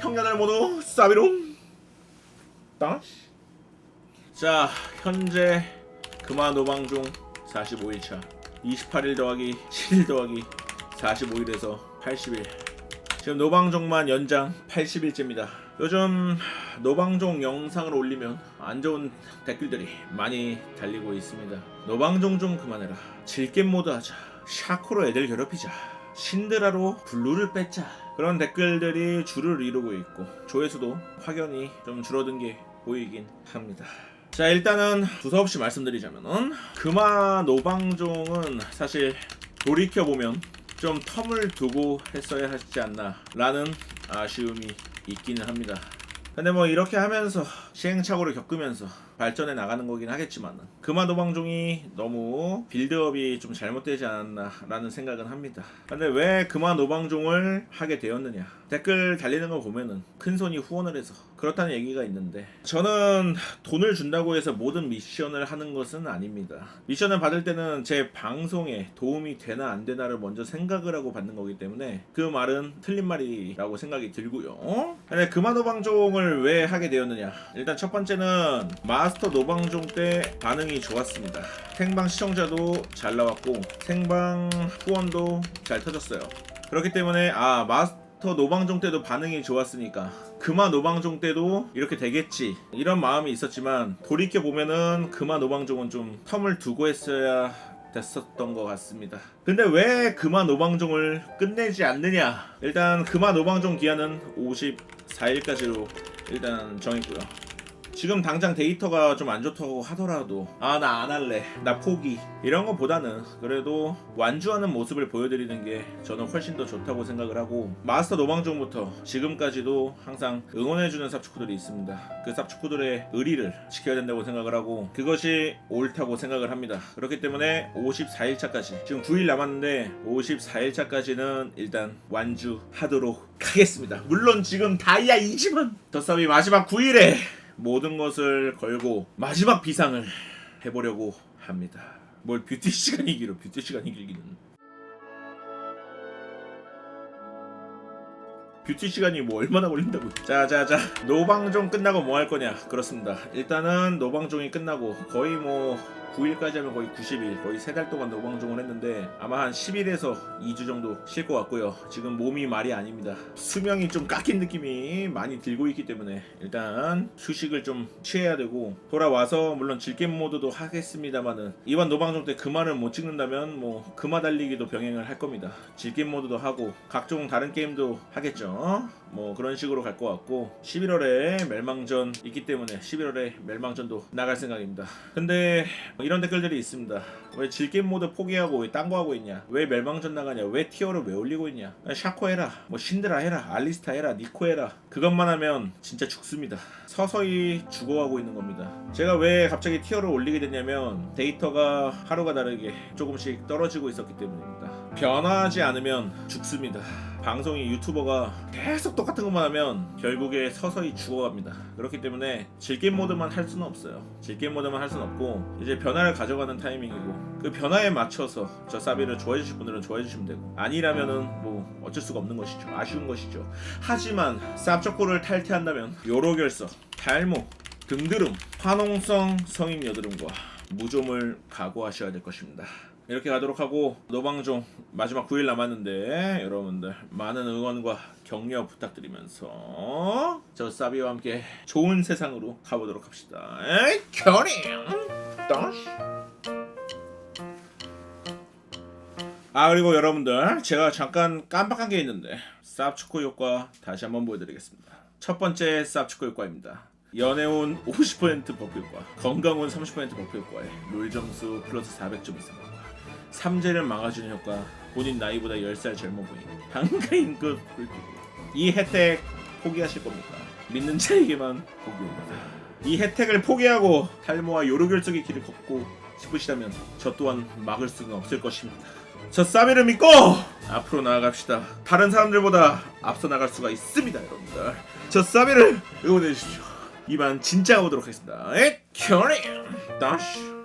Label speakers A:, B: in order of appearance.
A: 형제들 모두 사비롱 다시 자 현재 금화 노방종 45일차. 28일 더하기 7일 더하기 45일에서 80일. 지금 노방종만 연장 80일째입니다. 요즘 노방종 영상을 올리면 안 좋은 댓글들이 많이 달리고 있습니다. 노방종 좀 그만해라. 질겜 모드 하자. 샤코로 애들 괴롭히자. 신드라로 블루를 뺏자 그런 댓글들이 줄을 이루고 있고 조회수도 확연히 좀 줄어든 게 보이긴 합니다. 자 일단은 두서없이 말씀드리자면은 금화 노방종은 사실 돌이켜 보면 좀 텀을 두고 했어야 하지 않나 라는 아쉬움이 있기는 합니다. 근데 뭐 이렇게 하면서 시행착오를 겪으면서 발전해 나가는 거긴 하겠지만 금화 노방종이 너무 빌드업이 좀 잘못되지 않았나라는 생각은 합니다. 근데 왜 금화 노방종을 하게 되었느냐? 댓글 달리는 거 보면은 큰 손이 후원을 해서 그렇다는 얘기가 있는데 저는 돈을 준다고 해서 모든 미션을 하는 것은 아닙니다. 미션을 받을 때는 제 방송에 도움이 되나 안 되나를 먼저 생각을 하고 받는 거기 때문에 그 말은 틀린 말이라고 생각이 들고요. 근데 금화 노방종을 왜 하게 되었느냐? 일단 첫 번째는 마 스터 노방종 때 반응이 좋았습니다. 생방 시청자도 잘 나왔고 생방 후원도 잘 터졌어요. 그렇기 때문에 아 마스터 노방종 때도 반응이 좋았으니까 금화 노방종 때도 이렇게 되겠지 이런 마음이 있었지만 돌이켜 보면은 금화 노방종은 좀 텀을 두고 했어야 됐었던 것 같습니다. 근데 왜 금화 노방종을 끝내지 않느냐? 일단 금화 노방종 기한은 54일까지로 일단 정했고요. 지금 당장 데이터가 좀 안 좋다고 하더라도 아 나 안 할래. 나 포기. 이런 것보다는 그래도 완주하는 모습을 보여드리는 게 저는 훨씬 더 좋다고 생각을 하고 마스터 노방종부터 지금까지도 항상 응원해주는 삽축구들이 있습니다. 그 삽축구들의 의리를 지켜야 된다고 생각을 하고 그것이 옳다고 생각을 합니다. 그렇기 때문에 54일차까지 지금 9일 남았는데 54일차까지는 일단 완주하도록 하겠습니다. 물론 지금 다이아 20원 저 싸움이 마지막 9일에 모든 것을 걸고 마지막 비상을 해보려고 합니다. 뭘 뷰티 시간이 길어 뷰티 시간이 길기는. 뷰티 시간이 뭐 얼마나 걸린다고. 자자자. 노방종 끝나고 뭐 할 거냐. 그렇습니다. 일단은 노방종이 끝나고 거의 뭐 9일까지 하면 거의 90일 거의 3달 동안 노방종을 했는데 아마 한 10일에서 2주 정도 쉴 것 같고요. 지금 몸이 말이 아닙니다. 수명이 좀 깎인 느낌이 많이 들고 있기 때문에 일단 휴식을 좀 취해야 되고 돌아와서 물론 질겜 모드도 하겠습니다만은 이번 노방종 때 그만을 못 찍는다면 뭐 금화 달리기도 병행을 할 겁니다. 질겜 모드도 하고 각종 다른 게임도 하겠죠. 뭐 그런 식으로 갈 것 같고 11월에 멸망전 있기 때문에 11월에 멸망전도 나갈 생각입니다. 근데 이런 댓글들이 있습니다. 왜 질겜 모드 포기하고 왜 딴 거 하고 있냐? 왜 멸망전 나가냐? 왜 티어를 왜 올리고 있냐? 샤코 해라. 뭐 신드라 해라. 알리스타 해라. 니코 해라. 그것만 하면 진짜 죽습니다. 서서히 죽어가고 있는 겁니다. 제가 왜 갑자기 티어를 올리게 됐냐면 데이터가 하루가 다르게 조금씩 떨어지고 있었기 때문입니다. 변하지 않으면 죽습니다 방송이 유튜버가 계속 똑같은 것만 하면 결국에 서서히 죽어갑니다. 그렇기 때문에 질겜 모드만 할 수는 없어요. 질겜 모드만 할 수는 없고 이제 변화를 가져가는 타이밍이고 그 변화에 맞춰서 저 사비를 좋아해 주실 분들은 좋아해 주시면 되고 아니라면은 뭐 어쩔 수가 없는 것이죠. 아쉬운 것이죠. 하지만 쌉초코를 탈퇴한다면 요로 결석, 탈모, 등드름, 화농성 성인 여드름과 무좀을 각오하셔야 될 것입니다. 이렇게 가도록 하고 노방종 마지막 9일 남았는데 여러분들 많은 응원과 격려 부탁드리면서 저 사비와 함께 좋은 세상으로 가보도록 합시다. 에이. 다시. 아 그리고 여러분들 제가 잠깐 깜빡한 게 있는데 쌉초코 효과 다시 한번 보여드리겠습니다. 첫 번째 쌉초코 효과입니다. 연애운 50% 버프 효과, 건강운 30% 버프 효과에 롤 점수 플러스 400점 이상 삼재를 막아주는 효과, 본인 나이보다 10살 젊어 보이는 한가인급 꿀팁. 이 혜택 포기하실 겁니까? 믿는 자에게만 복이 옵니다. 이 혜택을 포기하고 탈모와 요로결석의 길을 걷고 싶으시다면 저 또한 막을 수는 없을 것입니다. 저 사비를 믿고 앞으로 나아갑시다. 다른 사람들보다 앞서 나갈 수가 있습니다, 여러분들. 저 사비를 응원해 주십시오. 이만 진짜 오도록 하겠습니다. 에, 결이 다시.